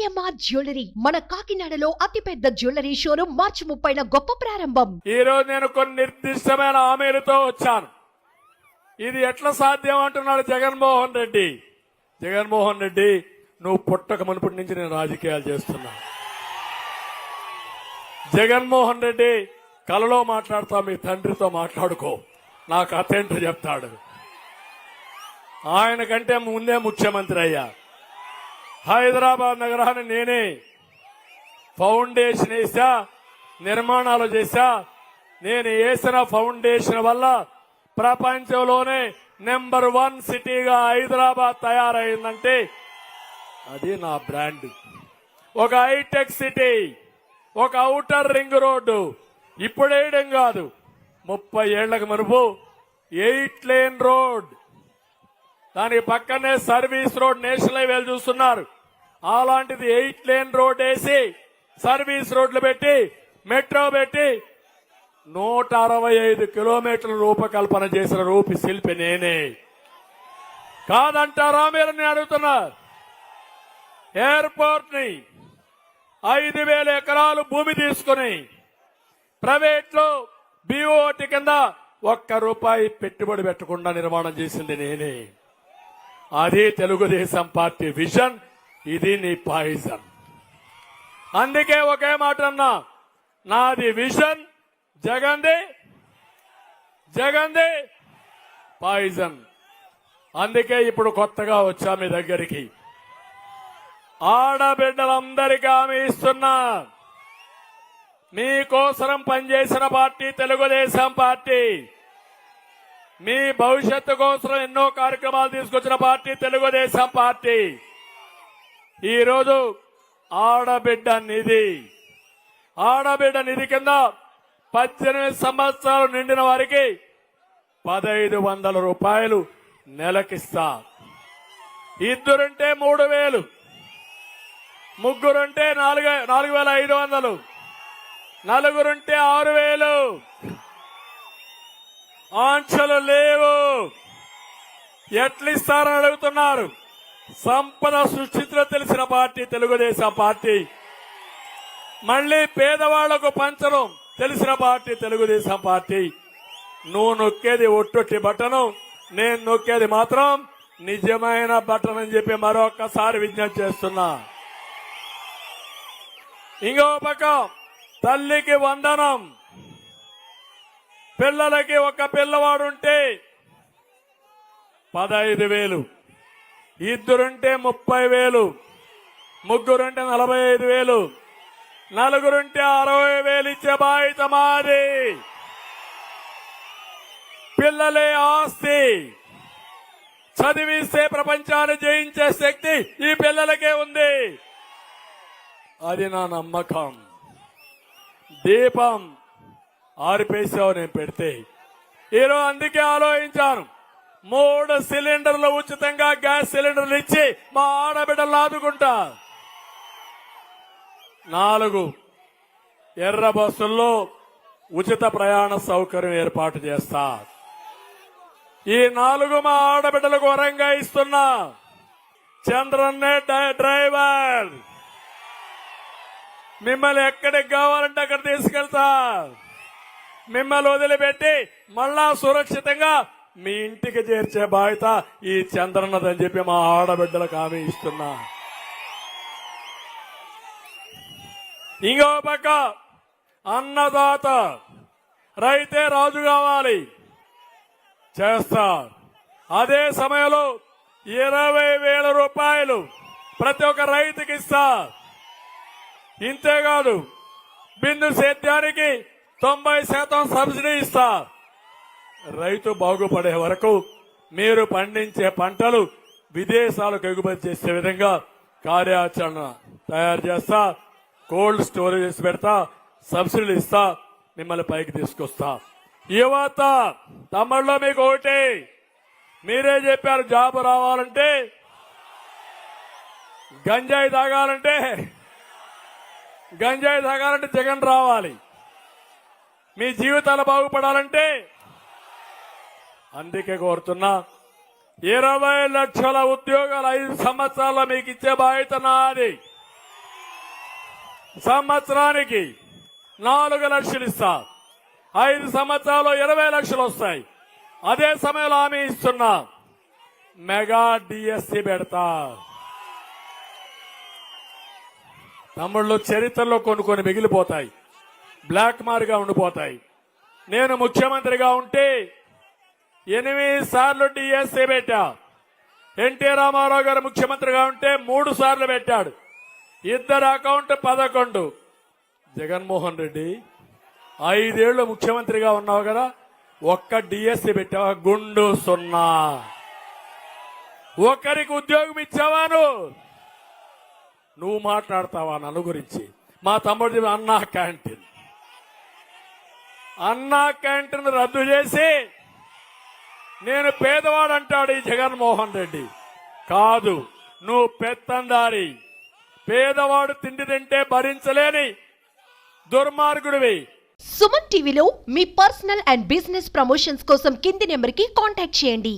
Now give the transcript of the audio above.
AMR jewellery? మన కాకినాడలో అతిపెద్ద జ్యువెలరీ షోరూమ్ మార్చి ముప్పైన గొప్ప ప్రారంభం. ఈ రోజు నేను కొన్ని నిర్దిష్టమైన హామీలతో వచ్చాను. ఇది ఎట్లా సాధ్యం అంటున్నాడు జగన్మోహన్ రెడ్డి. జగన్మోహన్ రెడ్డి నువ్వు పుట్టక మునుపటి నుంచి నేను రాజకీయాలు చేస్తున్నా. జగన్మోహన్ రెడ్డి కలలో మాట్లాడుతా మీ తండ్రితో మాట్లాడుకో. నాకు అతేంటో చెప్తాడు. ఆయన కంటే ముందే ముఖ్యమంత్రి అయ్యా. హైదరాబాద్ నగరాన్ని నేనే ఫౌండేషన్ వేసా నిర్మాణాలు చేశా. నేను వేసిన ఫౌండేషన్ వల్ల ప్రపంచంలోనే నెంబర్ వన్ సిటీగా హైదరాబాద్ తయారైందంటే అది నా బ్రాండ్. ఒక హైటెక్ సిటీ ఒక ఔటర్ రింగ్ రోడ్డు. ఇప్పుడేయడం కాదు. ముప్పై ఏళ్ళకు మరుపు ఎయిట్ లేన్ రోడ్. దాని పక్కనే సర్వీస్ రోడ్ నేషనల్ హైవేలు చూస్తున్నారు. అలాంటిది ఎయిట్ లేన్ రోడ్ వేసి సర్వీస్ రోడ్లు పెట్టి మెట్రో పెట్టి నూట అరవై ఐదు కిలోమీటర్ల రూపకల్పన చేసిన రూపి శిల్పి నేనే. కాదంటారా మీరు? నేను అడుగుతున్నారు ఎయిర్పోర్ట్ని ఐదు వేల ఎకరాలు భూమి తీసుకుని ప్రైవేట్లో బిఓటి కింద ఒక్క రూపాయి పెట్టుబడి పెట్టకుండా నిర్మాణం చేసింది నేనే. అది తెలుగుదేశం పార్టీ విజన్ ఇది నీ పాయిజన్. అందుకే ఒకే మాట అన్నా నాది విజన్ జగంది జగంది పాయిజన్. అందుకే ఇప్పుడు కొత్తగా వచ్చా మీ దగ్గరికి. ఆడబిడ్డలందరికీ హామీ ఇస్తున్నా. మీకోసరం పనిచేసిన పార్టీ తెలుగుదేశం పార్టీ. మీ భవిష్యత్తు కోసం ఎన్నో కార్యక్రమాలు తీసుకొచ్చిన పార్టీ తెలుగుదేశం పార్టీ. ఈరోజు ఆడబిడ్డ నిధి. ఆడబిడ్డ నిధి కింద పద్దెనిమిది సంవత్సరాలు నిండిన వారికి పదహైదు వందల రూపాయలు నెలకిస్తా. ఇద్దరుంటే మూడు వేలు. ముగ్గురుంటే నాలుగు నాలుగు వేల ఐదు వందలు. నలుగురుంటే ఆరు వేలు. ఆంక్షలు లేవు. ఎట్లిస్తారని అడుగుతున్నారు. సంపద సృష్టిలో తెలిసిన పార్టీ తెలుగుదేశం పార్టీ. మళ్ళీ పేదవాళ్ళకు పంచడం తెలిసిన పార్టీ తెలుగుదేశం పార్టీ. నువ్వు నొక్కేది ఒట్టొట్టి బట్టను నేను నొక్కేది మాత్రం నిజమైన బట్టన్ అని చెప్పి మరొకసారి విజ్ఞప్తి చేస్తున్నా. ఇంకో పక్క తల్లికి వందనం. పిల్లలకి ఒక పిల్లవాడుంటే పదహైదు వేలు. ఇద్దరుంటే ముప్పై వేలు. ముగ్గురుంటే నలభై ఐదు వేలు. నలుగురుంటే అరవై వేలు ఇచ్చే బాధ్యత మాది. పిల్లలే ఆస్తి. చదివిస్తే ప్రపంచాన్ని జయించే శక్తి ఈ పిల్లలకే ఉంది. అది నా నమ్మకం. దీపం. ఆరిపేసావు నేను పెడితే. ఈరోజు అందుకే ఆలోచించాను. మూడు సిలిండర్లు ఉచితంగా గ్యాస్ సిలిండర్లు ఇచ్చి మా ఆడబిడ్డలు ఆదుకుంటా. నాలుగు ఎర్ర బస్సుల్లో ఉచిత ప్రయాణ సౌకర్యం ఏర్పాటు చేస్తా. ఈ నాలుగు మా ఆడబిడ్డలకు వరంగా ఇస్తున్నా. చంద్రన్నే డ్రైవర్. మిమ్మల్ని ఎక్కడికి కావాలంటే అక్కడ తీసుకెళ్తా. మిమ్మల్ని వదిలిపెట్టి మళ్ళా సురక్షితంగా మీ ఇంటికి చేర్చే బాధ్యత ఈ చంద్రన్నదని చెప్పి మా ఆడబిడ్డలకు హామీ ఇస్తున్నా. ఇంకో పక్క అన్నదాత రైతే రాజు కావాలి. చేస్తా. అదే సమయంలో ఇరవై వేల రూపాయలు ప్రతి ఒక్క రైతుకి ఇస్తా. ఇంతేకాదు బిందు సేద్యానికి తొంభై శాతం సబ్సిడీ ఇస్తా. రైతు బాగుపడే వరకు మీరు పండించే పంటలు విదేశాలకు ఎగుమతి చేసే విధంగా కార్యాచరణ తయారు చేస్తా. కోల్డ్ స్టోరేజెస్ పెడతా. సబ్సిడీలు ఇస్తా. మిమ్మల్ని పైకి తీసుకొస్తా. యువత తమ్ముళ్ళలో మీకు ఒకటి. మీరే చెప్పారు జాబ్ రావాలంటే గంజాయి తాగాలంటే గంజాయి తాగాలంటే జగన్ రావాలి. మీ జీవితాలు బాగుపడాలంటే అందుకే కోరుతున్నా ఇరవై లక్షల ఉద్యోగాలు ఐదు సంవత్సరాల్లో మీకు ఇచ్చే బాధ్యత నాది. సంవత్సరానికి నాలుగు లక్షలు ఇస్తా. ఐదు సంవత్సరాలు ఇరవై లక్షలు వస్తాయి. అదే సమయంలో హామీ ఇస్తున్నా. మెగా డిఎస్సి పెడతా. తమ్ముళ్ళు చరిత్రలో కొన్ని కొన్ని మిగిలిపోతాయి. బ్లాక్ మార్గా ఉండిపోతాయి. నేను ముఖ్యమంత్రిగా ఉంటే ఎనిమిది సార్లు డిఎస్సీ పెట్టా. ఎన్టీ రామారావు గారు ముఖ్యమంత్రిగా ఉంటే మూడు సార్లు పెట్టాడు. ఇద్దరు అకౌంట్ పదకొండు. జగన్మోహన్ రెడ్డి ఐదేళ్ళు ముఖ్యమంత్రిగా ఉన్నావు కదా ఒక్క డిఎస్సీ పెట్టావా? గుండు సున్నా. ఒకరికి ఉద్యోగం ఇచ్చావా నువ్వు? మాట్లాడతావా నన్ను గురించి? మా తమ్ముడు అన్నా క్యాంటీన్. అన్నా క్యాంటీన్ రద్దు చేసి నేను పేదవాడు అంటాడు ఈ జగన్మోహన్ రెడ్డి. కాదు నువ్వు పెత్తందారి. పేదవాడు తిండి తింటే భరించలేని దుర్మార్గుడివి. సుమన్ టీవీలో మీ పర్సనల్ అండ్ బిజినెస్ ప్రమోషన్స్ కోసం కింది నెంబర్కి కాంటాక్ట్ చేయండి.